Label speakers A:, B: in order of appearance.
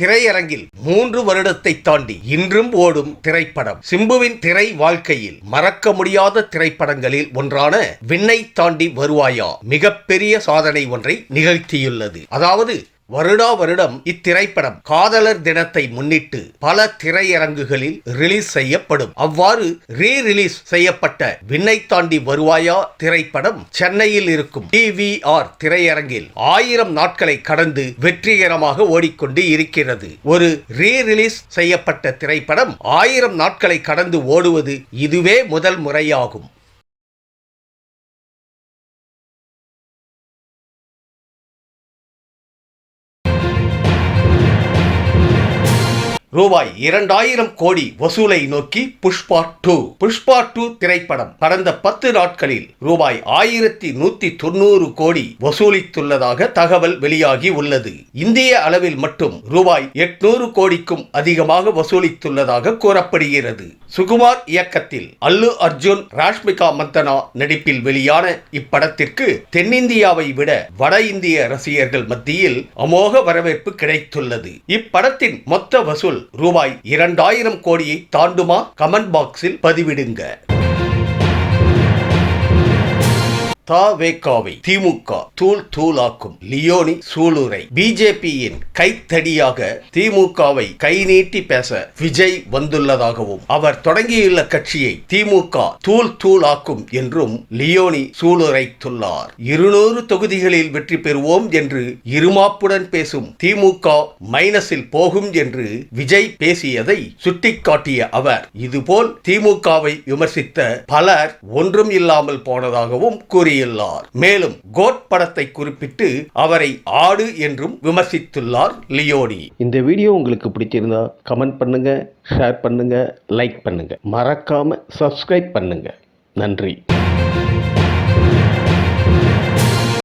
A: திரையரங்கில் மூன்று வருடத்தை தாண்டி இன்றும் ஓடும் திரைப்படம் சிம்புவின் திரை வாழ்க்கையில் மறக்க முடியாத திரைப்படங்களில் ஒன்றான விண்ணை தாண்டி வருவாயா மிகப்பெரிய சாதனை ஒன்றை நிகழ்த்தியுள்ளது. அதாவது வருடா வருடம் இத்திரைப்படம் காதலர் தினத்தை முன்னிட்டு பல திரையரங்குகளில் ரிலீஸ் செய்யப்படும். அவ்வாறு ரீ ரிலீஸ் செய்யப்பட்ட விண்ணை தாண்டி வருவாயா திரைப்படம் சென்னையில் இருக்கும் டிவிஆர் திரையரங்கில் ஆயிரம் நாட்களை கடந்து வெற்றிகரமாக ஓடிக்கொண்டு இருக்கிறது. ஒரு ரீ ரிலீஸ் செய்யப்பட்ட திரைப்படம் ஆயிரம் நாட்களை கடந்து ஓடுவது இதுவே முதல் முறையாகும். ரூபாய் இரண்டாயிரம் கோடி வசூலை நோக்கி புஷ்பா டூ. புஷ்பா டூ திரைப்படம் கடந்த பத்து நாட்களில் ரூபாய் ஆயிரத்தி நூத்தி தொண்ணூறு கோடி வசூலித்துள்ளதாக தகவல் வெளியாகி உள்ளது. இந்திய அளவில் மட்டும் ரூபாய் எட்நூறு கோடிக்கும் அதிகமாக வசூலித்துள்ளதாக கூறப்படுகிறது. சுகுமார் இயக்கத்தில் அல்லு அர்ஜுன் ராஷ்மிகா மந்தனா நடிப்பில் வெளியான இப்படத்திற்கு தென்னிந்தியாவை விட வட இந்திய ரசிகர்கள் மத்தியில் அமோக வரவேற்பு கிடைத்துள்ளது. இப்படத்தின் மொத்த வசூல் ரூபாய் இரண்டாயிரம் கோடியை தாண்டுமா? கமெண்ட் பாக்ஸில் பதிவிடுங்க. தாவேக்காவை திமுக தூள் தூளாக்கும் லியோனி சூளுரை பிஜேபியின் கைத்தடியாக திமுகவை கை நீட்டி பேச விஜய் வந்துள்ளதாகவும் அவர் தொடங்கியுள்ள கட்சியை திமுக தூள் தூளாக்கும் என்றும் லியோனி சூளுரைத்துள்ளார் இருநூறு தொகுதிகளில் வெற்றி பெறுவோம் என்று இருமாப்புடன் பேசும் திமுக மைனஸில் போகும் என்று விஜய் பேசியதை சுட்டிக்காட்டிய அவர் இதுபோல் திமுகவை விமர்சித்த பலர் ஒன்றும் இல்லாமல் போனதாகவும் கூறியுள்ளார் மேலும் கோட் படத்தை குறிப்பிட்டு அவரை ஆடு என்றும் விமர்சித்துள்ளார் லியோனி.
B: இந்த வீடியோ உங்களுக்கு பிடிச்சிருந்தா கமெண்ட் பண்ணுங்க ஷேர் பண்ணுங்க லைக் பண்ணுங்க. மறக்காம சப்ஸ்கிரைப் பண்ணுங்க. நன்றி.